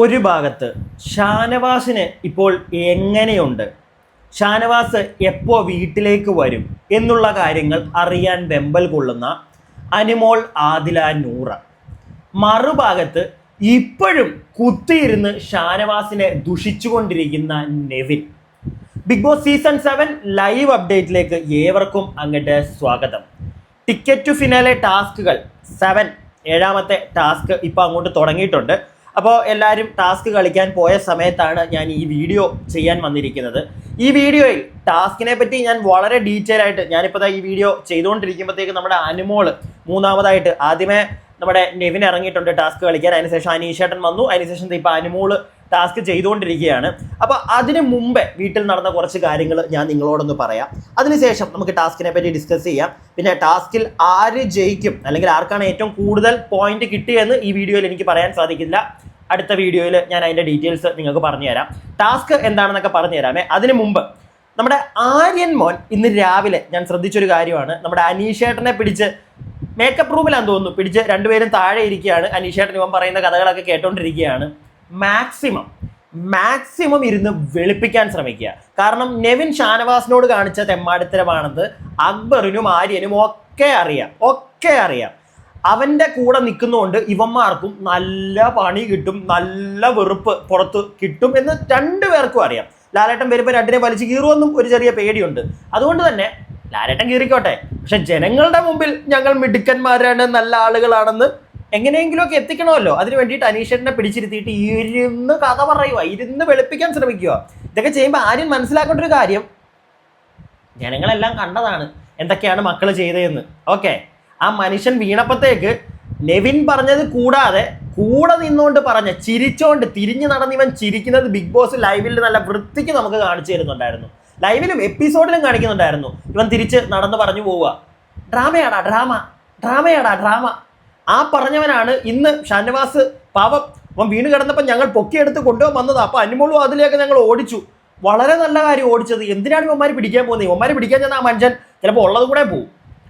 ഒരു ഭാഗത്ത് ഷാനവാസിന് ഇപ്പോൾ എങ്ങനെയുണ്ട്? ഷാനവാസ് എപ്പോൾ വീട്ടിലേക്ക് വരും എന്നുള്ള കാര്യങ്ങൾ അറിയാൻ വെമ്പൽ കൊള്ളുന്ന അനിമോൾ ആദില നൂറ. മറുഭാഗത്ത് ഇപ്പോഴും കുത്തിയിരുന്ന് ഷാനവാസിനെ ദുഷിച്ചുകൊണ്ടിരിക്കുന്ന Nevin. Bigg Boss season seven live അപ്ഡേറ്റിലേക്ക് ഏവർക്കും അങ്ങോട്ട് സ്വാഗതം. ടിക്കറ്റ് ടു ഫിനാലെ ടാസ്കുകൾ സെവൻ ഏഴാമത്തെ ടാസ്ക് ഇപ്പോൾ അങ്ങോട്ട് തുടങ്ങിയിട്ടുണ്ട്. അപ്പോൾ എല്ലാവരും ടാസ്ക് കളിക്കാൻ പോയ സമയത്താണ് ഞാൻ ഈ വീഡിയോ ചെയ്യാൻ വന്നിരിക്കുന്നത്. ഈ വീഡിയോയിൽ ടാസ്കിനെ പറ്റി ഞാൻ വളരെ ഡീറ്റെയിൽ ആയിട്ട് ഞാനിപ്പോൾ ഈ വീഡിയോ ചെയ്തുകൊണ്ടിരിക്കുമ്പോഴത്തേക്ക് നമ്മുടെ അനുമോൾ മൂന്നാമതായിട്ട് ആദ്യമേ നമ്മുടെ നെവിൻ ഇറങ്ങിയിട്ടുണ്ട് ടാസ്ക് കളിക്കാൻ. അതിനുശേഷം അനീഷേട്ടൻ വന്നു. അതിനുശേഷം ഇപ്പോൾ അനുമോൾ ടാസ്ക് ചെയ്തുകൊണ്ടിരിക്കുകയാണ്. അപ്പോൾ അതിന് മുമ്പേ വീട്ടിൽ നടന്ന കുറച്ച് കാര്യങ്ങൾ ഞാൻ നിങ്ങളോടൊന്ന് പറയാം. അതിനുശേഷം നമുക്ക് ടാസ്കിനെ പറ്റി ഡിസ്കസ് ചെയ്യാം. പിന്നെ ടാസ്കിൽ ആര് ജയിക്കും? അല്ലെങ്കിൽ ആർക്കാണ് ഏറ്റവും കൂടുതൽ പോയിന്റ് കിട്ടിയെന്ന് ഈ വീഡിയോയിൽ എനിക്ക് പറയാൻ സാധിക്കില്ല. അടുത്ത വീഡിയോയിൽ ഞാൻ അതിന്റെ ഡീറ്റെയിൽസ് നിങ്ങൾക്ക് പറഞ്ഞുതരാം. ടാസ്ക് എന്താണെന്നൊക്കെ പറഞ്ഞുതരാമേ. അതിനു മുമ്പ് നമ്മുടെ ആര്യൻ മോൻ ഇന്ന് രാവിലെ ഞാൻ ശ്രദ്ധിച്ചൊരു കാര്യമാണ്. നമ്മുടെ അനീഷേട്ടനെ പിടിച്ച് മേക്കപ്പ് റൂമിലാന്ന് തോന്നുന്നു. പിടിച്ച് രണ്ടുപേരും താഴെ ഇരിക്കുകയാണ്. അനീഷേട്ടൻ ഇവൻ പറയുന്ന കഥകളൊക്കെ കേട്ടോണ്ടിരിക്കുകയാണ്. മാക്സിമം മാക്സിമം ഇരുന്ന് വെളുപ്പിക്കാൻ ശ്രമിക്കുക. കാരണം നെവിൻ ഷാനവാസിനോട് കാണിച്ച തെമ്മാടിത്തരമാണെന്ന് അക്ബറിനും ആര്യനും ഒക്കെ അറിയാം. ഒക്കെ അറിയാം. അവന്റെ കൂടെ നിൽക്കുന്നതുകൊണ്ട് ഇവന്മാർക്കും നല്ല പണി കിട്ടും നല്ല വെറുപ്പ് പുറത്ത് കിട്ടും എന്ന് രണ്ടുപേർക്കും അറിയാം. ലാലേട്ടൻ വരുമ്പോൾ രണ്ടിനെ വലിച്ചു കീറുമെന്നും ഒരു ചെറിയ പേടിയുണ്ട്. അതുകൊണ്ട് തന്നെ ലാലേട്ടൻ കീറിക്കോട്ടെ. പക്ഷെ ജനങ്ങളുടെ മുമ്പിൽ ഞങ്ങൾ മിടുക്കന്മാരാണ് നല്ല ആളുകളാണെന്ന് എങ്ങനെയെങ്കിലുമൊക്കെ എത്തിക്കണമല്ലോ. അതിന് വേണ്ടിയിട്ട് അനീഷേട്ടനെ പിടിച്ചിരുത്തിയിട്ട് ഇരുന്ന് കഥ പറയുക ഇരുന്ന് വെളുപ്പിക്കാൻ ശ്രമിക്കുക ഇതൊക്കെ ചെയ്യുമ്പോൾ ആരും മനസ്സിലാക്കേണ്ട ഒരു കാര്യം ജനങ്ങളെല്ലാം കണ്ടതാണ് എന്തൊക്കെയാണ് മക്കൾ ചെയ്തതെന്ന്. ഓക്കെ? ആ മനുഷ്യൻ വീണപ്പത്തേക്ക് നെവിൻ പറഞ്ഞത് കൂടാതെ കൂടെ നിന്നുകൊണ്ട് പറഞ്ഞ ചിരിച്ചോണ്ട് തിരിഞ്ഞു നടന്നിവൻ ചിരിക്കുന്നത് ബിഗ് ബോസ് ലൈവിൽ നല്ല വൃത്തിക്ക് നമുക്ക് കാണിച്ചു തരുന്നുണ്ടായിരുന്നു. ലൈവിലും എപ്പിസോഡിലും കാണിക്കുന്നുണ്ടായിരുന്നു. ഇവൻ തിരിച്ച് നടന്ന് പറഞ്ഞു പോവുക. ഡ്രാമയാടാ ഡ്രാമ ഡ്രാമയാടാ ഡ്രാമ. ആ പറഞ്ഞവനാണ് ഇന്ന് ഷാനവാസ് പാവം. അവൻ വീണ് കിടന്നപ്പോൾ ഞങ്ങൾ പൊക്കിയെടുത്ത് കൊണ്ടുപോകാൻ വന്നതാണ് അപ്പോൾ അനുമോളും അതിലേക്ക് ഞങ്ങൾ ഓടിച്ചു. വളരെ നല്ല കാര്യം ഓടിച്ചത്. എന്തിനാണ് ഇവന്മാർ പിടിക്കാൻ പോകുന്നത്? ഇവന്മാർ പിടിക്കാൻ ചെന്ന ആ മനുഷ്യൻ ചിലപ്പോൾ ഉള്ളത് കൂടെ പോവും.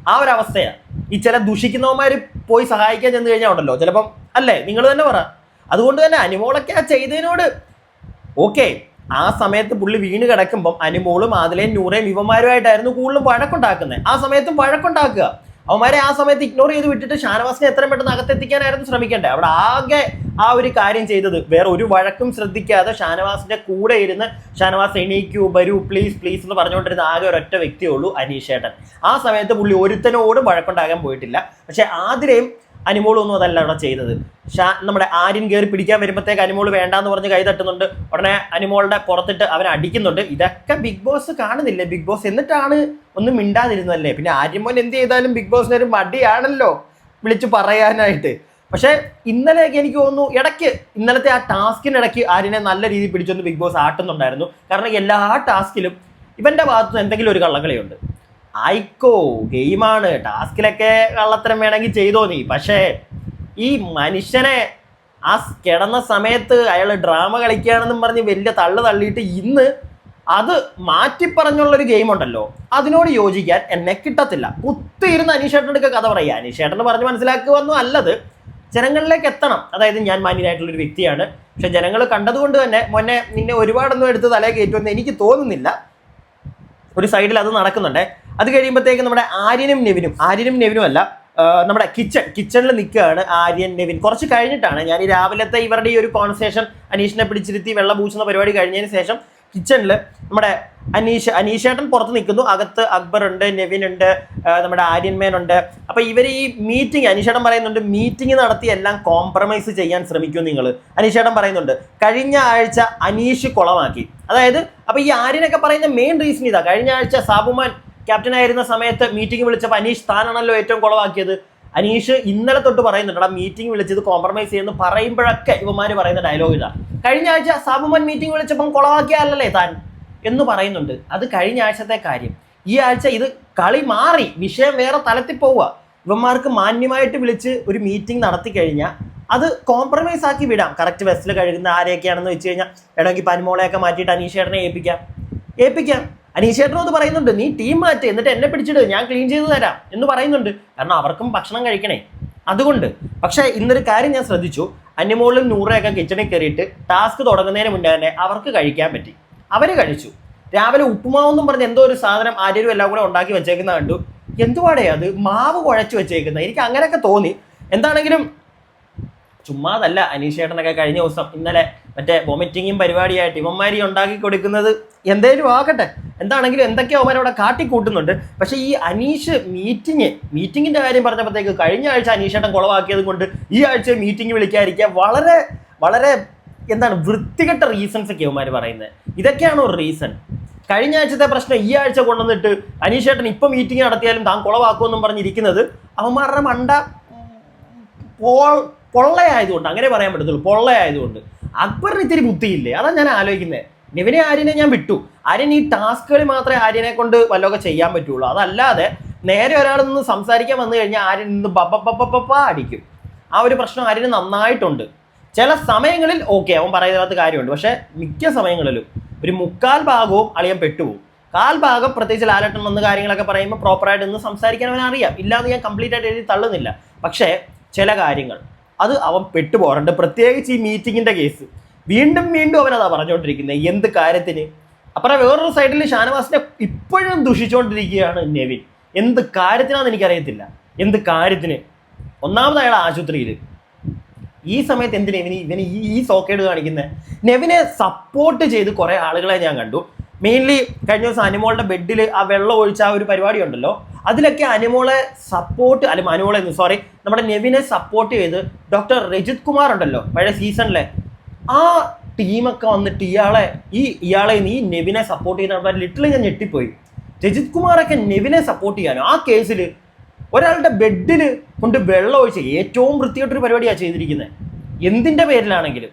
ആ ഒരു അവസ്ഥയാണ് ഈ ചില ദുഷിക്കുന്നവന്മാർ പോയി സഹായിക്കാൻ ചെന്ന് കഴിഞ്ഞാൽ ഉണ്ടല്ലോ. ചിലപ്പം അല്ലേ? നിങ്ങൾ തന്നെ പറ. അതുകൊണ്ട് തന്നെ അനുമോളൊക്കെ ആ ചെയ്തതിനോട് ഓക്കെ. ആ സമയത്ത് പുള്ളി വീണ് കിടക്കുമ്പം അനുമോളും ആദിലയും നൂറേയും ഇവന്മാരുമായിട്ടായിരുന്നു കൂടുതലും വഴക്കുണ്ടാക്കുന്നത് ആ സമയത്തും വഴക്കുണ്ടാക്കുക. അവന്മാരെ ആ സമയത്ത് ഇഗ്നോർ ചെയ്ത് വിട്ടിട്ട് ഷാനവാസിനെ എത്രയും പെട്ടെന്ന് അകത്തെത്തിക്കാനായിരുന്നു ശ്രമിക്കേണ്ടത്. അവിടെ ആകെ ആ ഒരു കാര്യം ചെയ്തത്. വേറെ ഒരു വഴക്കും ശ്രദ്ധിക്കാതെ ഷാനവാസിന്റെ കൂടെ ഇരുന്ന് ഷാനവാസ് എണീക്കൂ വരൂ പ്ലീസ് പ്ലീസ് എന്ന് പറഞ്ഞുകൊണ്ടിരുന്ന ആകെ ഒരൊറ്റ വ്യക്തിയേ ഉള്ളൂ അനീഷേട്ടൻ. ആ സമയത്ത് പുള്ളി ഒരുത്തനോടും വഴക്കുണ്ടാകാൻ പോയിട്ടില്ല. പക്ഷെ ആതിരയും അനിമോളൊന്നും അതല്ല അവിടെ ചെയ്തത്. ഷാ നമ്മുടെ ആര്യൻ കയറി പിടിക്കാൻ വരുമ്പോഴത്തേക്ക് അനിമോൾ വേണ്ടാന്ന് പറഞ്ഞ് കൈ തട്ടുന്നുണ്ട്. ഉടനെ അനിമോളുടെ പുറത്തിട്ട് അവൻ അടിക്കുന്നുണ്ട്. ഇതൊക്കെ ബിഗ് ബോസ് കാണുന്നില്ലേ? ബിഗ് ബോസ് എന്നിട്ടാണ് ഒന്നും മിണ്ടാതിരുന്നല്ലേ പിന്നെ ആര്യമോൻ എന്ത് ചെയ്താലും ബിഗ് ബോസിനൊരു മടിയാണല്ലോ. വിളിച്ചു പറയാനായിട്ട്. പക്ഷേ ഇന്നലെയൊക്കെ എനിക്ക് തോന്നുന്നു ഇടയ്ക്ക് ഇന്നലത്തെ ആ ടാസ്കിനിടയ്ക്ക് ആര്യനെ നല്ല രീതിയിൽ പിടിച്ചൊന്ന് ബിഗ് ബോസ് ആട്ടുന്നുണ്ടായിരുന്നു. കാരണം എല്ലാ ടാസ്കിലും ഇവന്റെ ഭാഗത്ത് എന്തെങ്കിലും ഒരു കള്ളക്കളിയുണ്ട്. ആയിക്കോ ഗെയിമാണ്. ടാസ്കിലൊക്കെ കള്ളത്തരം വേണമെങ്കിൽ ചെയ്തോ നീ. പക്ഷേ ഈ മനുഷ്യനെ ആ കിടന്ന സമയത്ത് അയാൾ ഡ്രാമ കളിക്കുകയാണെന്നും പറഞ്ഞ് വലിയ തള്ളു തള്ളിയിട്ട് ഇന്ന് അത് മാറ്റി പറഞ്ഞുള്ളൊരു ഗെയിം ഉണ്ടല്ലോ അതിനോട് യോജിക്കാൻ എന്നെ കിട്ടത്തില്ല. കുത്തിയിരുന്ന് അനീഷേട്ടന്റെ കഥ പറയുക അനീഷേട്ടന് പറഞ്ഞ് മനസ്സിലാക്കുക ഒന്നും അല്ലത്. ജനങ്ങളിലേക്ക് എത്തണം. അതായത് ഞാൻ മാന്യനായിട്ടുള്ളൊരു വ്യക്തിയാണ്. പക്ഷെ ജനങ്ങൾ കണ്ടതുകൊണ്ട് തന്നെ മൊന്നെ നിന്നെ ഒരുപാടൊന്നും എടുത്ത് തലേ കയറ്റുമെന്ന് എനിക്ക് തോന്നുന്നില്ല. ഒരു സൈഡിൽ അത് നടക്കുന്നുണ്ട്. അത് കഴിയുമ്പോഴത്തേക്ക് നമ്മുടെ ആര്യനും നെവിനും ആര്യനും നെവിനും അല്ല നമ്മുടെ കിച്ചൺ കിച്ചണിൽ നിൽക്കുകയാണ് ആര്യൻ നെവിൻ. കുറച്ച് കഴിഞ്ഞിട്ടാണ് ഞാൻ ഈ രാവിലത്തെ ഇവരുടെ ഈ ഒരു കോൺവെർസേഷൻ അനീഷിനെ പിടിച്ചിരുത്തി വെള്ളം പൂശുന്ന പരിപാടി കഴിഞ്ഞതിന് ശേഷം കിച്ചണിൽ നമ്മുടെ അനീഷ് അനീഷേട്ടൻ പുറത്ത് നിൽക്കുന്നു. അകത്ത് അക്ബർ ഉണ്ട് നെവിൻ ഉണ്ട് നമ്മുടെ ആര്യന്മേൻ ഉണ്ട് അപ്പൊ ഇവർ ഈ മീറ്റിംഗ് അനീഷേട്ടൻ പറയുന്നുണ്ട് മീറ്റിംഗ് നടത്തി എല്ലാം കോംപ്രമൈസ് ചെയ്യാൻ ശ്രമിക്കും നിങ്ങൾ അനീഷേട്ടൻ പറയുന്നുണ്ട് കഴിഞ്ഞ ആഴ്ച അനീഷ് കുളമാക്കി. അതായത് അപ്പൊ ഈ ആര്യനൊക്കെ പറയുന്ന മെയിൻ റീസൺ ഇതാ. കഴിഞ്ഞ ആഴ്ച സാബുമാൻ ക്യാപ്റ്റൻ ആയിരുന്ന സമയത്ത് മീറ്റിംഗ് വിളിച്ചപ്പോൾ അനീഷ് താനാണല്ലോ ഏറ്റവും കുളവാക്കിയത് അനീഷ് ഇന്നലെ തൊട്ട് പറയുന്നുണ്ട് ആ മീറ്റിംഗ് വിളിച്ചത് കോംപ്രമൈസ് ചെയ്യുന്നു പറയുമ്പോഴൊക്കെ ഇവന്മാർ പറയുന്ന ഡയലോഗ് ഇതാ. കഴിഞ്ഞ ആഴ്ച സാബുമൻ മീറ്റിംഗ് വിളിച്ചപ്പം കൊളവാക്കിയാലല്ലേ താൻ? എന്ന് പറയുന്നുണ്ട്. അത് കഴിഞ്ഞ ആഴ്ചത്തെ കാര്യം. ഈ ആഴ്ച ഇത് കളി മാറി വിഷയം വേറെ തലത്തിൽ പോവുക. ഇവന്മാർക്ക് മാന്യമായിട്ട് വിളിച്ച് ഒരു മീറ്റിംഗ് നടത്തി കഴിഞ്ഞാൽ അത് കോംപ്രമൈസ് ആക്കി വിടാം. കറക്റ്റ് വെസ്റ്റിൽ കഴുകുന്ന ആരെയൊക്കെയാണെന്ന് വെച്ച് കഴിഞ്ഞാൽ ഇടയ്ക്ക് പനിമോളെയൊക്കെ മാറ്റിയിട്ട് അനീഷേട്ടനെ ഏൽപ്പിക്കാം. ഏൽപ്പിക്കാം. അനീഷേട്ടനും അത് പറയുന്നുണ്ട് നീ ടീം മാറ്റ് എന്നിട്ട് എന്നെ പിടിച്ചിട്ട് ഞാൻ ക്ലീൻ ചെയ്തു തരാം എന്ന് പറയുന്നുണ്ട്. കാരണം അവർക്കും ഭക്ഷണം കഴിക്കണേ. അതുകൊണ്ട്. പക്ഷേ ഇന്നൊരു കാര്യം ഞാൻ ശ്രദ്ധിച്ചു. അന്യമോളിൽ നൂറയൊക്കെ കിച്ചണിൽ കയറിയിട്ട് ടാസ്ക് തുടങ്ങുന്നതിന് മുന്നേ തന്നെ അവർക്ക് കഴിക്കാൻ പറ്റി. അവർ കഴിച്ചു. രാവിലെ ഉപ്പുമാവെന്നും പറഞ്ഞ് എന്തോ ഒരു സാധനം ആരും എല്ലാം കൂടെ ഉണ്ടാക്കി വെച്ചേക്കുന്ന കണ്ടു. എന്തുവാടേ അത്? മാവ് കുഴച്ച് വെച്ചേക്കുന്നത്. എനിക്ക് അങ്ങനെയൊക്കെ തോന്നി. എന്താണെങ്കിലും ചുമ്മാതല്ല അനീഷേട്ടനൊക്കെ കഴിഞ്ഞ ദിവസം ഇന്നലെ മറ്റേ വൊമിറ്റിങ്ങും പരിപാടിയായിട്ട് ഇവന്മാരി ഉണ്ടാക്കി കൊടുക്കുന്നത് എന്തേലും ആകട്ടെ. എന്താണെങ്കിലും എന്തൊക്കെയോ അവന്മാരവിടെ കാട്ടിക്കൂട്ടുന്നുണ്ട്. പക്ഷേ ഈ അനീഷ് മീറ്റിംഗ് മീറ്റിങ്ങിന്റെ കാര്യം പറഞ്ഞപ്പോഴത്തേക്ക് കഴിഞ്ഞ ആഴ്ച അനീഷേട്ടൻ കുളവാക്കിയത് കൊണ്ട് ഈ ആഴ്ച മീറ്റിംഗ് വിളിക്കാതിരിക്കുക വളരെ വളരെ എന്താണ് വൃത്തികെട്ട റീസൺസ് ഒക്കെ അവന്മാർ പറയുന്നത് ഇതൊക്കെയാണോ റീസൺ കഴിഞ്ഞ ആഴ്ചത്തെ പ്രശ്നം ഈ ആഴ്ച കൊണ്ടുവന്നിട്ട് അനീഷേട്ടൻ ഇപ്പൊ മീറ്റിംഗ് നടത്തിയാലും താൻ കുളവാക്കുമെന്നും പറഞ്ഞിരിക്കുന്നത് അവന്മാരുടെ മണ്ട പൊള്ളയായതുകൊണ്ട് അങ്ങനെ പറയാൻ പറ്റത്തുള്ളൂ പൊള്ളയായതുകൊണ്ട്. അക്ബറിന് ഇത്തിരി ബുദ്ധിയില്ലേ? അതാ ഞാൻ ആലോചിക്കുന്നത് നിവിനെ ആര്യനെ ഞാൻ വിട്ടു. ആര്യൻ ഈ ടാസ്കുകൾ മാത്രമേ ആര്യനെ കൊണ്ട് വല്ലതൊക്കെ ചെയ്യാൻ പറ്റുള്ളൂ. അതല്ലാതെ നേരെ ഒരാൾ നിന്ന് സംസാരിക്കാൻ വന്നു കഴിഞ്ഞാൽ ആര്യൻ നിന്ന് ബപ്പ അടിക്കും. ആ ഒരു പ്രശ്നം ആര്യന് നന്നായിട്ടുണ്ട്. ചില സമയങ്ങളിൽ ഓക്കെ അവൻ പറയാത്ത കാര്യമുണ്ട്. പക്ഷേ മിക്ക സമയങ്ങളിലും ഒരു മുക്കാൽ ഭാഗവും അളിയൻ പെട്ടുപോകും. കാൽ ഭാഗം പ്രത്യേകിച്ച് ലാലട്ടൻ വന്ന് കാര്യങ്ങളൊക്കെ പറയുമ്പോൾ പ്രോപ്പറായിട്ട് നിന്ന് സംസാരിക്കാൻ അവൻ അറിയാം ഇല്ലാതെ ഞാൻ കംപ്ലീറ്റ് ആയിട്ട് എഴുതി തള്ളുന്നില്ല. പക്ഷേ ചില കാര്യങ്ങൾ അത് അവൻ പെട്ടുപോകാറുണ്ട് പ്രത്യേകിച്ച് ഈ മീറ്റിങ്ങിന്റെ കേസ് വീണ്ടും വീണ്ടും അവനതാ പറഞ്ഞുകൊണ്ടിരിക്കുന്നത് എന്ത് കാര്യത്തിന്? അപ്പുറം വേറൊരു സൈഡിൽ ഷാനവാസിനെ ഇപ്പോഴും ദുഷിച്ചുകൊണ്ടിരിക്കുകയാണ് നെവിൻ. എന്ത് കാര്യത്തിനാന്ന് എനിക്കറിയത്തില്ല. എന്ത് കാര്യത്തിന്? ഒന്നാമത് അയാൾ ആശുപത്രിയിൽ ഈ സമയത്ത് എന്തിനാ ഇവന് ഇവന് ഈ സോക്കേട് കാണിക്കുന്നത് നെവിനെ സപ്പോർട്ട് ചെയ്ത് കുറേ ആളുകളെ ഞാൻ കണ്ടു. മെയിൻലി കഴിഞ്ഞ ദിവസം അനിമോളുടെ ബെഡിൽ ആ വെള്ളം ഒഴിച്ച ആ ഒരു പരിപാടി ഉണ്ടല്ലോ. അതിലൊക്കെ അനിമോളെ സപ്പോർട്ട് അല്ല അനിമോളെ സോറി നമ്മുടെ നെവിനെ സപ്പോർട്ട് ചെയ്ത് ഡോക്ടർ രജിത് കുമാർ ഉണ്ടല്ലോ പഴയ സീസണിലെ ആ ടീമൊക്കെ വന്നിട്ട് ഇയാളെ ഈ ഇയാളെ നീ നെവിനെ സപ്പോർട്ട് ചെയ്യുന്ന ലിറ്റിൽ ഞാൻ ഞെട്ടിപ്പോയി. രജിത് കുമാറൊക്കെ നെവിനെ സപ്പോർട്ട് ചെയ്യാനോ? ആ കേസിൽ ഒരാളുടെ ബെഡിൽ കൊണ്ട് വെള്ളം ഒഴിച്ച് ഏറ്റവും വൃത്തിയായിട്ടൊരു പരിപാടിയാണ് ചെയ്തിരിക്കുന്നത് എന്തിന്റെ പേരിലാണെങ്കിലും.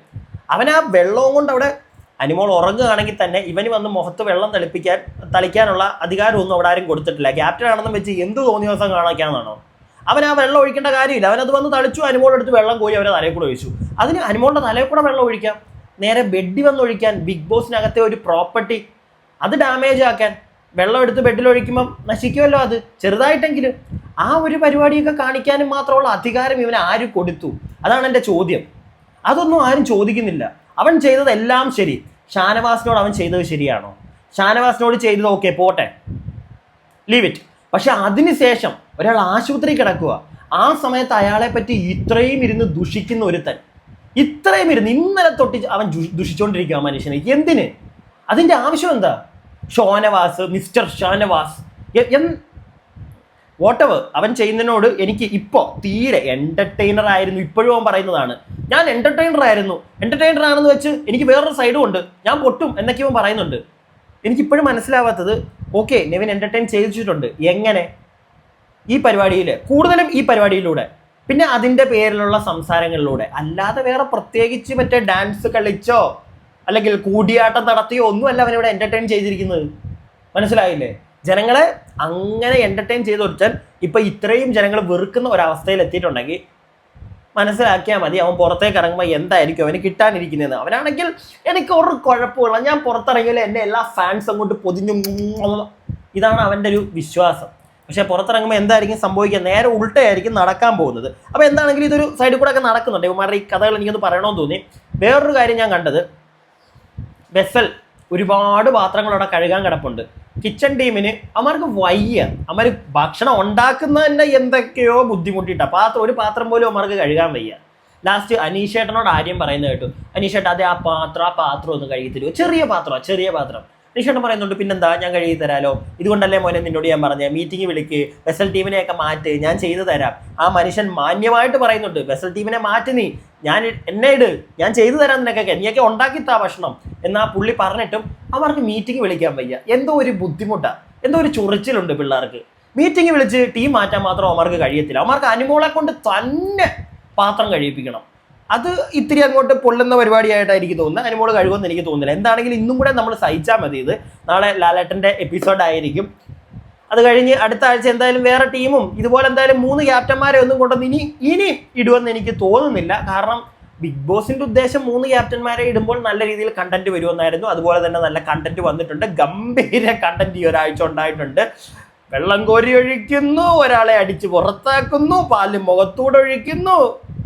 അവൻ ആ വെള്ളവും കൊണ്ട് അവിടെ അനിമോൾ ഉറങ്ങുകയാണെങ്കിൽ തന്നെ ഇവന് വന്ന് മുഖത്ത് വെള്ളം തളിപ്പിക്കാൻ തളിക്കാനുള്ള അധികാരമൊന്നും അവിടെ ആരും കൊടുത്തിട്ടില്ല. ക്യാപ്റ്റൻ ആണെന്നും വെച്ച് എന്ത് തോന്നിയ ദിവസം കാണിക്കാമെന്നാണോ അവൻ ആ വെള്ളം ഒഴിക്കേണ്ട കാര്യമില്ല. അവനത് വന്ന് തളിച്ചു അനിമോൾ എടുത്ത് വെള്ളം കോരി അവരെ തലയിൽ കൂടെ ഒഴിച്ചു. അതിന് അനിമോളുടെ തലയിൽ കൂടെ വെള്ളം ഒഴിക്കാം. നേരെ ബെഡിൽ വന്ന് ഒഴിക്കാൻ ബിഗ് ബോസിനകത്തെ ഒരു പ്രോപ്പർട്ടി അത് ഡാമേജ് ആക്കാൻ വെള്ളം എടുത്ത് ബെഡിൽ ഒഴിക്കുമ്പം നശിക്കുമല്ലോ അത്. ചെറുതായിട്ടെങ്കിലും ആ ഒരു പരിപാടിയൊക്കെ കാണിക്കാനും മാത്രമുള്ള അധികാരം ഇവന് ആര് കൊടുത്തു? അതാണ് എന്റെ ചോദ്യം. അതൊന്നും ആരും ചോദിക്കുന്നില്ല. അവൻ ചെയ്തതെല്ലാം ശരി. ഷാനവാസിനോട് അവൻ ചെയ്തത് ശരിയാണോ? ഷാനവാസിനോട് ചെയ്തത് ഓക്കെ പോട്ടെ. ലീവ് ഇറ്റ് പക്ഷെ അതിനുശേഷം ഒരാൾ ആശുപത്രി കിടക്കുക. ആ സമയത്ത് അയാളെ പറ്റി ഇത്രയും ഇരുന്ന് ദുഷിക്കുന്ന ഒരുത്തൻ. ഇത്രയും ഇരുന്ന് ഇന്നലെ തൊട്ട് അവൻ ദുഷിച്ചുകൊണ്ടിരിക്കുക മനുഷ്യനെ. എന്തിന്? അതിന്റെ ആവശ്യം എന്താ? ഷോനവാസ് മിസ്റ്റർ ഷാനവാസ്. എൻ- അവൻ ചെയ്യുന്നതിനോട് എനിക്ക് ഇപ്പോൾ തീരെ എന്റർടൈനർ ആയിരുന്നു. ഇപ്പോഴും അവൻ പറയുന്നതാണ്. ഞാൻ എന്റർടൈനർ ആയിരുന്നു. എന്റർടൈനർ ആണെന്ന് വെച്ച് എനിക്ക് വേറൊരു സൈഡും ഉണ്ട്. ഞാൻ പൊട്ടും എന്നൊക്കെ അവൻ പറയുന്നുണ്ട്. എനിക്കിപ്പോഴും മനസ്സിലാവാത്തത് ഓക്കെ നെവിൻ എന്റർടൈൻ ചെയ്തിട്ടുണ്ട്. എങ്ങനെ? ഈ പരിപാടിയിൽ കൂടുതലും ഈ പരിപാടിയിലൂടെ. പിന്നെ അതിന്റെ പേരിലുള്ള സംസാരങ്ങളിലൂടെ. അല്ലാതെ വേറെ പ്രത്യേകിച്ച് മറ്റേ ഡാൻസ് കളിച്ചോ അല്ലെങ്കിൽ കൂടിയാട്ടം നടത്തിയോ ഒന്നുമല്ല അവനിവിടെ എന്റർടൈൻ ചെയ്തിരിക്കുന്നത്. മനസ്സിലായില്ലേ? ജനങ്ങളെ അങ്ങനെ എന്റർടൈൻ ചെയ്ത് കൊടുത്താൽ ഇപ്പം ഇത്രയും ജനങ്ങൾ വെറുക്കുന്ന ഒരവസ്ഥയിൽ എത്തിയിട്ടുണ്ടെങ്കിൽ മനസ്സിലാക്കിയാൽ മതി. അവൻ പുറത്തേക്ക് ഇറങ്ങുമ്പോൾ എന്തായിരിക്കും? അവന് കിട്ടാനിരിക്കുന്നത്. അവനാണെങ്കിൽ എനിക്ക് ഒരു കുഴപ്പമില്ല. ഞാൻ പുറത്തിറങ്ങിയാൽ എന്റെ എല്ലാ ഫാൻസ് അങ്ങോട്ട് പൊതിഞ്ഞു. ഇതാണ് അവന്റെ ഒരു വിശ്വാസം. പക്ഷേ പുറത്തിറങ്ങുമ്പോൾ എന്തായിരിക്കും സംഭവിക്കുക? നേരെ ഉൾട്ടയായിരിക്കും നടക്കാൻ പോകുന്നത്. അപ്പോൾ എന്താണെങ്കിലും ഇതൊരു സൈഡിൽ കൂടെ ഒക്കെ നടക്കുന്നുണ്ട്. ഇവന്മാരുടെ ഈ കഥകൾ എനിക്കൊന്ന് പറയണമെന്ന് തോന്നി. വേറൊരു കാര്യം ഞാൻ കണ്ടത്. ബെസൽ ഒരുപാട് പാത്രങ്ങളവിടെ കഴുകാൻ കിടപ്പുണ്ട്. കിച്ചൺ ടീമിന് അവർക്ക് വയ്യ. അവർ ഭക്ഷണം ഉണ്ടാക്കുന്ന തന്നെ എന്തൊക്കെയോ ബുദ്ധിമുട്ടിട്ടാ. പാത്രം ഒരു പാത്രം പോലും അവർക്ക് കഴുകാൻ വയ്യ. ലാസ്റ്റ് അനീഷേട്ടനോട് ആര്യം പറയുന്നത് കേട്ടു. അനീഷേട്ട അതെ ആ പാത്രം ആ പാത്രം ഒന്ന് കഴുകി തരുമോ ചെറിയ പാത്രം ചെറിയ പാത്രം. അനീഷേട്ടൻ പറയുന്നുണ്ട് പിന്നെന്താ? ഞാൻ കഴുകി തരാലോ. ഇതുകൊണ്ടല്ലേ മോനെ നിന്നോട് ഞാൻ പറഞ്ഞ മീറ്റിംഗ് വിളിക്ക് വെസൽ ടീമിനെയൊക്കെ മാറ്റ് ഞാൻ ചെയ്തു തരാം. ആ മനുഷ്യൻ മാന്യമായിട്ട് പറയുന്നുണ്ട് വെസൽ ടീമിനെ മാറ്റി നീ. ഞാൻ എന്നെ ഇട് ഞാൻ ചെയ്തു തരാം നിനക്കൊക്കെ നീയൊക്കെ ഉണ്ടാക്കി താ ഭക്ഷണം. എന്നാ പുള്ളി പറഞ്ഞിട്ടും അവർക്ക് മീറ്റിംഗ് വിളിക്കാൻ വയ്യ. എന്തോ ഒരു ബുദ്ധിമുട്ടാ. എന്തോ ഒരു ചൊറിച്ചിലുണ്ട് പിള്ളേർക്ക്. മീറ്റിംഗ് വിളിച്ച് ടീം മാറ്റാൻ മാത്രം അവർക്ക് കഴിയത്തില്ല. അവർക്ക് അനുമോളെ കൊണ്ട് തന്നെ പാത്രം കഴിയിപ്പിക്കണം അത് ഇത്തിരി അങ്ങോട്ട് പൊള്ളുന്ന പരിപാടിയായിട്ടായിരിക്കും തോന്നുന്നത്. അനുമോൾ കഴിവെന്ന് എനിക്ക് തോന്നുന്നില്ല. എന്താണെങ്കിലും ഇന്നും കൂടെ നമ്മൾ സഹിച്ചാൽ മതി ഇത്. നാളെ ലാലേട്ടന്റെ എപ്പിസോഡ് ആയിരിക്കും. അത് കഴിഞ്ഞ് അടുത്ത ആഴ്ച എന്തായാലും വേറെ ടീമും ഇതുപോലെ എന്തായാലും മൂന്ന് ക്യാപ്റ്റന്മാരെ ഒന്നും കൊണ്ടുവന്ന് ഇനി ഇനി ഇടുമെന്ന് എനിക്ക് തോന്നുന്നില്ല. കാരണം ബിഗ് ബോസിന്റെ ഉദ്ദേശം മൂന്ന് ക്യാപ്റ്റന്മാരെ ഇടുമ്പോൾ നല്ല രീതിയിൽ കണ്ടന്റ് വരുമെന്നായിരുന്നു. അതുപോലെ തന്നെ നല്ല കണ്ടന്റ് വന്നിട്ടുണ്ട്. ഗംഭീര കണ്ടന്റ് ഈ ഒരാഴ്ച ഉണ്ടായിട്ടുണ്ട്. വെള്ളം കോരി ഒഴിക്കുന്നു ഒരാളെ അടിച്ച് പുറത്താക്കുന്നു പാൽ മുഖത്തൂടെ ഒഴിക്കുന്നു.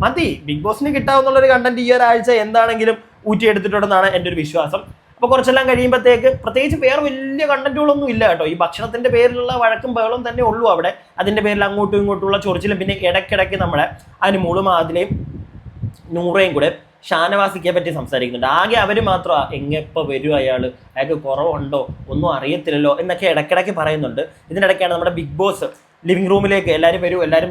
മതി ബിഗ് ബോസിന് കിട്ടാവുന്നുള്ളൊരു കണ്ടന്റ് ഈ ഒരാഴ്ച എന്താണെങ്കിലും ഊറ്റിയെടുത്തിട്ടുണ്ടെന്നാണ് എന്റെ ഒരു വിശ്വാസം. അപ്പോൾ കുറച്ചെല്ലാം കഴിയുമ്പോഴത്തേക്ക് പ്രത്യേകിച്ച് വേറെ വലിയ കണ്ടന്റുകളൊന്നും ഇല്ല കേട്ടോ. ഈ ഭക്ഷണത്തിന്റെ പേരിലുള്ള വഴക്കും ബഹളും തന്നെ ഉള്ളൂ അവിടെ. അതിന്റെ പേരിൽ അങ്ങോട്ടും ഇങ്ങോട്ടുള്ള ചൊറിച്ചിലും പിന്നെ ഇടയ്ക്കിടയ്ക്ക് നമ്മളെ അനുമൂളും ആദിലയും നൂറേയും കൂടെ ഷാനവാസിക്കെ പറ്റി സംസാരിക്കുന്നുണ്ട്. ആകെ അവർ മാത്രം എങ്ങെപ്പോൾ വരും അയാൾ അയാൾക്ക് കുറവുണ്ടോ? ഒന്നും അറിയത്തില്ലല്ലോ എന്നൊക്കെ ഇടയ്ക്കിടയ്ക്ക് പറയുന്നുണ്ട്. ഇതിനിടയ്ക്കാണ് നമ്മുടെ ബിഗ് ബോസ് ലിവിംഗ് റൂമിലേക്ക് എല്ലാവരും വരും എല്ലാവരും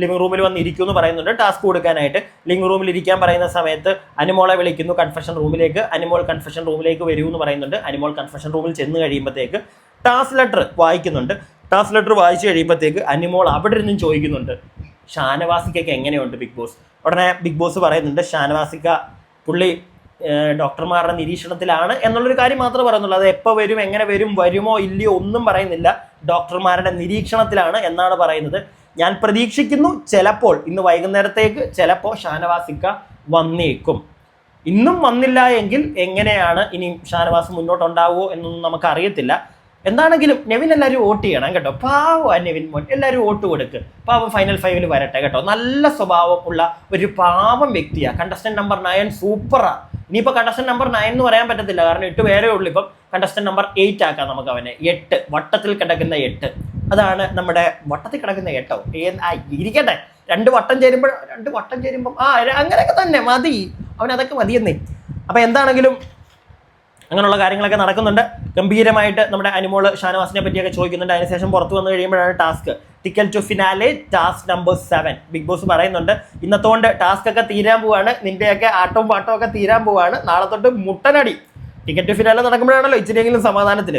ലിവിംഗ് റൂമിൽ വന്ന് എന്ന് പറയുന്നുണ്ട്. ടാസ്ക് കൊടുക്കാനായിട്ട് ലിവിംഗ് റൂമിൽ ഇരിക്കാൻ പറയുന്ന സമയത്ത് അനുമോളെ വിളിക്കുന്നു കൺഫെഷൻ റൂമിലേക്ക് അനുമോൾ കൺഫെഷൻ റൂമിലേക്ക് വരൂ എന്ന് പറയുന്നുണ്ട്. അനുമോൾ കൺഫെഷൻ റൂമിൽ ചെന്ന് കഴിയുമ്പോഴത്തേക്ക് ടാസ്ക് ലെറ്റർ വായിക്കുന്നുണ്ട്. ടാസ്ക് ലെറ്റർ വായിച്ചു കഴിയുമ്പോഴത്തേക്ക് അനുമോൾ അവിടെ ഇരുന്നും ചോദിക്കുന്നുണ്ട്. ഷാനവാസിക്കൊക്കെ എങ്ങനെയുണ്ട് ബിഗ് ബോസ്? ഉടനെ ബിഗ് ബോസ് പറയുന്നുണ്ട് ഷാനവാസിക്ക പുള്ളി ഡോക്ടർമാരുടെ നിരീക്ഷണത്തിലാണ് എന്നുള്ളൊരു കാര്യം മാത്രമേ പറയുന്നുള്ളൂ. അത് എപ്പോൾ വരും എങ്ങനെ വരും വരുമോ ഇല്ലയോ ഒന്നും പറയുന്നില്ല. ഡോക്ടർമാരുടെ നിരീക്ഷണത്തിലാണ് എന്നാണ് പറയുന്നത്. ഞാൻ പ്രതീക്ഷിക്കുന്നു ചിലപ്പോൾ ഇന്ന് വൈകുന്നേരത്തേക്ക് ചിലപ്പോൾ ഷാനവാസിക്ക വന്നേക്കും. ഇന്നും വന്നില്ല എങ്കിൽ എങ്ങനെയാണ് ഇനി ഷാനവാസ് മുന്നോട്ടുണ്ടാവുമോ എന്നൊന്നും നമുക്ക് അറിയത്തില്ല എന്താണെങ്കിലും നെവിൻ എല്ലാവരും വോട്ട് ചെയ്യണം കേട്ടോ. പാവ നെവിൻ മോൻ. എല്ലാവരും വോട്ട് കൊടുക്ക്. പാവം ഫൈനൽ ഫൈവിൽ വരട്ടെ കേട്ടോ. നല്ല സ്വഭാവം ഉള്ള ഒരു പാവം വ്യക്തിയാണ് കണ്ടസ്റ്റന്റ് നമ്പർ നയൻ സൂപ്പറാ ഇനിയിപ്പോൾ കണ്ടസ്റ്റന്റ് നമ്പർ നയൻ എന്ന് പറയാൻ പറ്റത്തില്ല. കാരണം എട്ട് പേരേ ഉള്ളൂ. ഇപ്പം കണ്ടസ്റ്റന്റ് നമ്പർ എയ്റ്റ് ആക്കാം നമുക്ക് അവനെ. എട്ട്. വട്ടത്തിൽ കിടക്കുന്ന എട്ട്. അതാണ് നമ്മുടെ വട്ടത്തിൽ കിടക്കുന്ന എട്ടോ. ഇരിക്കട്ടെ. രണ്ട് വട്ടം ചേരുമ്പോൾ രണ്ട് വട്ടം ചേരുമ്പം ആ അങ്ങനെയൊക്കെ തന്നെ. മതി. അതൊക്കെ മതിയെന്നേ അപ്പൊ എന്താണെങ്കിലും അങ്ങനെയുള്ള കാര്യങ്ങളൊക്കെ നടക്കുന്നുണ്ട്. ഗംഭീരമായിട്ട് നമ്മുടെ അനുമോൾ ഷാനവാസിനെ പറ്റിയൊക്കെ ചോദിക്കുന്നുണ്ട്. അതിനുശേഷം പുറത്തു വന്നു കഴിയുമ്പോഴാണ് task. Ticket to finale task number seven Bigg Boss പറയുന്നുണ്ട് ഇന്നത്തോണ്ട് ടാസ്ക് ഒക്കെ തീരാൻ പോവാണ്. നിന്റെയൊക്കെ ആട്ടവും പാട്ടവും ഒക്കെ തീരാൻ പോവാണ്. നാളെ തൊട്ട് മുട്ടനടി. ടിക്കറ്റ് ടു ഫിനാലെ നടക്കുമ്പോഴാണല്ലോ ഇച്ചിരിയെങ്കിലും സമാധാനത്തിൽ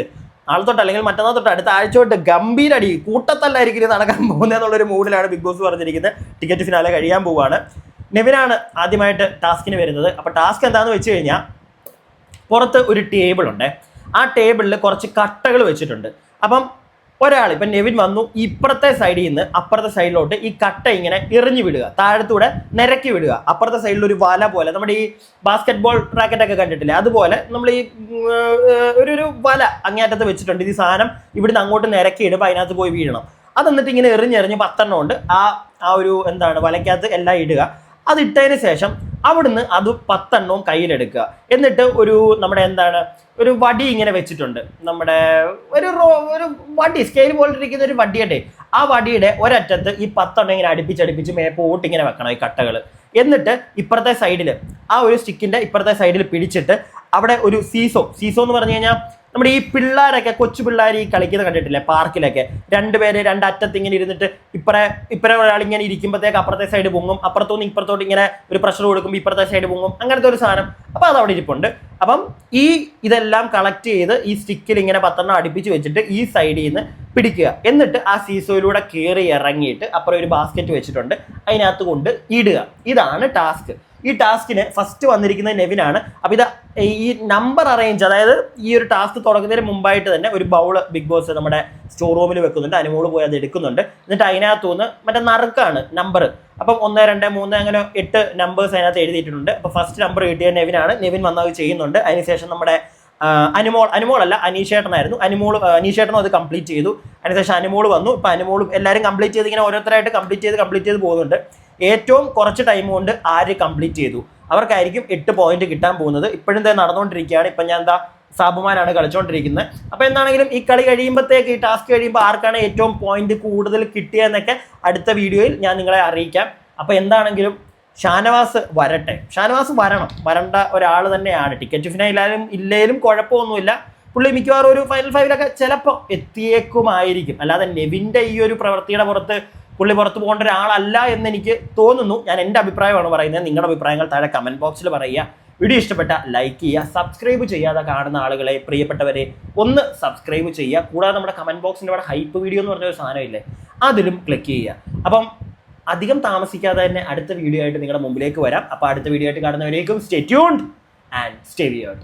നാളെ തൊട്ട് അല്ലെങ്കിൽ മറ്റന്നാൾ തൊട്ട് അടുത്ത ആഴ്ച തൊട്ട് ഗംഭീരടി കൂട്ടത്തല്ലായിരിക്കും നടക്കാൻ പോകുന്നത് എന്നുള്ളൊരു മൂഡിലാണ് ബിഗ് ബോസ് പറഞ്ഞിരിക്കുന്നത്. ടിക്കറ്റ് ഫിനാലെ കഴിയാൻ പോവാണ്. നെവിനാണ് ആദ്യമായിട്ട് ടാസ്കിന് വരുന്നത്. അപ്പോൾ ടാസ്ക് എന്താണെന്ന് വെച്ച് കഴിഞ്ഞാൽ പുറത്ത് ഒരു ടേബിൾ ഉണ്ട്. ആ ടേബിളിൽ കുറച്ച് കട്ടകൾ വെച്ചിട്ടുണ്ട്. അപ്പം ഒരാൾ ഇപ്പം നെവിൻ വന്നു ഇപ്പുറത്തെ സൈഡിൽ നിന്ന് അപ്പുറത്തെ സൈഡിലോട്ട് ഈ കട്ട ഇങ്ങനെ എറിഞ്ഞു വിടുക. താഴത്തൂടെ നിരക്കി വിടുക. അപ്പുറത്തെ സൈഡിൽ ഒരു വല പോലെ. നമ്മുടെ ഈ ബാസ്കറ്റ് ബോൾ റാക്കറ്റ് ഒക്കെ കണ്ടിട്ടില്ലേ? അതുപോലെ നമ്മൾ ഈ ഒരു ഒരു വല അങ്ങേറ്റത്ത് വെച്ചിട്ടുണ്ട്. ഈ സാധനം ഇവിടുന്ന് അങ്ങോട്ട് നിരക്കി ഇടുമ്പോൾ അതിനകത്ത് പോയി വീഴണം. അതെന്നിട്ട് ഇങ്ങനെ എറിഞ്ഞെറിഞ്ഞ് പത്തെണ്ണം ഉണ്ട്. ആ ആ ഒരു എന്താണ് വലയ്ക്കകത്ത് എല്ലാം ഇടുക. അതിട്ടതിന് ശേഷം അവിടുന്ന് അത് പത്തെണ്ണവും കയ്യിലെടുക്കുക. എന്നിട്ട് ഒരു നമ്മുടെ എന്താണ് ഒരു വടി ഇങ്ങനെ വെച്ചിട്ടുണ്ട്. നമ്മുടെ ഒരു റോ ഒരു വടി സ്കെയിൽ പോലെ ഇരിക്കുന്ന ഒരു വടിയുടെ ആ വടിയുടെ ഒരറ്റത്ത് ഈ പത്തെണ്ണം ഇങ്ങനെ അടുപ്പിച്ചടുപ്പിച്ച് മേപ്പോട്ട് ഇങ്ങനെ വെക്കണം ഈ കട്ടകൾ എന്നിട്ട് ഇപ്പുറത്തെ സൈഡിൽ ആ ഒരു സ്റ്റിക്കിന്റെ ഇപ്പുറത്തെ സൈഡിൽ പിടിച്ചിട്ട് അവിടെ ഒരു സീസോ സീസോ എന്ന് പറഞ്ഞു കഴിഞ്ഞാൽ നമ്മുടെ ഈ പിള്ളേരൊക്കെ കൊച്ചു പിള്ളേർ ഈ കളിക്കുന്നത് കണ്ടിട്ടില്ലേ? പാർക്കിലൊക്കെ. രണ്ടുപേര് രണ്ടറ്റത്ത് ഇങ്ങനെ ഇരുന്നിട്ട് ഇപ്പറേ ഇപ്പറേ ഒരാൾ ഇങ്ങനെ ഇരിക്കുമ്പോഴത്തേക്ക് അപ്പുറത്തെ സൈഡ് പൊങ്ങും. അപ്പുറത്തുനിന്ന് ഇപ്പുറത്തോട്ട് ഇങ്ങനെ ഒരു പ്രഷർ കൊടുക്കുമ്പോൾ ഇപ്പുറത്തെ സൈഡ് പൊങ്ങും. അങ്ങനത്തെ ഒരു സാധനം. അപ്പോൾ അത് അവിടെ ഇരിപ്പുണ്ട്. അപ്പം ഈ ഇതെല്ലാം കളക്ട് ചെയ്ത് ഈ സ്റ്റിക്കിൽ ഇങ്ങനെ പത്തെണ്ണം അടുപ്പിച്ച് വെച്ചിട്ട് ഈ സൈഡിൽ നിന്ന് പിടിക്കുക. എന്നിട്ട് ആ സീസോയിലൂടെ കയറി ഇറങ്ങിയിട്ട് അപ്പുറം ഒരു ബാസ്ക്കറ്റ് വെച്ചിട്ടുണ്ട്. അതിനകത്ത് കൊണ്ട് ഇടുക. ഇതാണ് ടാസ്ക് ഈ ടാസ്കിന് ഫസ്റ്റ് വന്നിരിക്കുന്നത് നെവിനാണ് അപ്പോൾ ഇത് ഈ നമ്പർ അറേഞ്ച് അതായത് ഈ ഒരു ടാസ്ക് തുടങ്ങുന്നതിന് മുമ്പായിട്ട് തന്നെ ഒരു ബൗൾ ബിഗ് ബോസ് നമ്മുടെ സ്റ്റോർ റൂമിൽ വെക്കുന്നുണ്ട്. അനുമോൾ പോയി അത് എടുക്കുന്നുണ്ട്. എന്നിട്ട് അതിനകത്തു നിന്ന് മറ്റേ നറുക്കാണ് നമ്പർ അപ്പം ഒന്ന് രണ്ട് മൂന്ന് അങ്ങനെ എട്ട് നമ്പേഴ്സ് അതിനകത്ത് എഴുതിയിട്ടുണ്ട്. അപ്പോൾ ഫസ്റ്റ് നമ്പർ കിട്ടിയ നെവിനാണ് നെവിൻ വന്നത് ചെയ്യുന്നുണ്ട്. അതിനുശേഷം നമ്മുടെ അനുമോൾ അനുമോളല്ല അനീഷേട്ടനായിരുന്നു. അനുമോൾ അനീഷേട്ടനും അത് കംപ്ലീറ്റ് ചെയ്തു. അതിനുശേഷം അനുമോൾ വന്നു. ഇപ്പം അനുമോളും എല്ലാവരും കംപ്ലീറ്റ് ചെയ്ത് ഇങ്ങനെ ഓരോരുത്തരായിട്ട് കംപ്ലീറ്റ് ചെയ്ത് കംപ്ലീറ്റ് ചെയ്ത് പോകുന്നുണ്ട്. ഏറ്റവും കുറച്ച് ടൈം കൊണ്ട് ആര് കംപ്ലീറ്റ് ചെയ്തു? അവർക്കായിരിക്കും എട്ട് പോയിന്റ് കിട്ടാൻ പോകുന്നത്. ഇപ്പോഴും ഇതേ നടന്നുകൊണ്ടിരിക്കുകയാണ്. ഇപ്പം ഞാൻ എന്താ സാബുമാനാണ് കളിച്ചുകൊണ്ടിരിക്കുന്നത് അപ്പോൾ എന്താണെങ്കിലും ഈ കളി കഴിയുമ്പോഴത്തേക്ക് ഈ ടാസ്ക് കഴിയുമ്പോൾ ആർക്കാണ് ഏറ്റവും പോയിന്റ് കൂടുതൽ കിട്ടിയതെന്നൊക്കെ അടുത്ത വീഡിയോയിൽ ഞാൻ നിങ്ങളെ അറിയിക്കാം. അപ്പോൾ എന്താണെങ്കിലും ഷാനവാസ് വരട്ടെ. ഷാനവാസ് വരണം. വരേണ്ട ഒരാൾ തന്നെയാണ്. ടിക്കറ്റ് ഫിനായാലും ഇല്ലേലും കുഴപ്പമൊന്നുമില്ല. പുള്ളി മിക്കവാറും ഒരു ഫൈനൽ ഫൈവിലൊക്കെ ചിലപ്പോൾ എത്തിയേക്കുമായിരിക്കും. അല്ലാതെ നെവിന്റെ ഈ ഒരു പ്രവൃത്തിയുടെ പുറത്ത് പുള്ളി പുറത്ത് പോകേണ്ട ഒരാളല്ല എന്ന് എനിക്ക് തോന്നുന്നു. ഞാൻ എന്റെ അഭിപ്രായമാണ് പറയുന്നത്. നിങ്ങളുടെ അഭിപ്രായങ്ങൾ താഴെ കമന്റ് ബോക്സിൽ പറയുക. വീഡിയോ ഇഷ്ടപ്പെട്ട ലൈക്ക് ചെയ്യുക. സബ്സ്ക്രൈബ് ചെയ്യാതെ കാണുന്ന ആളുകളെ പ്രിയപ്പെട്ടവരെ ഒന്ന് സബ്സ്ക്രൈബ് ചെയ്യുക. കൂടാതെ നമ്മുടെ കമന്റ് ബോക്സിന്റെ അവിടെ ഹൈപ്പ് വീഡിയോ എന്ന് പറഞ്ഞ ഒരു സാധനമില്ലേ അതിലും ക്ലിക്ക് ചെയ്യുക. അപ്പം അധികം താമസിക്കാതെ തന്നെ അടുത്ത വീഡിയോ ആയിട്ട് നിങ്ങളുടെ മുമ്പിലേക്ക് വരാം. അപ്പോൾ അടുത്ത വീഡിയോ ആയിട്ട് കാണുന്നവരേക്കും stay tuned and stay weird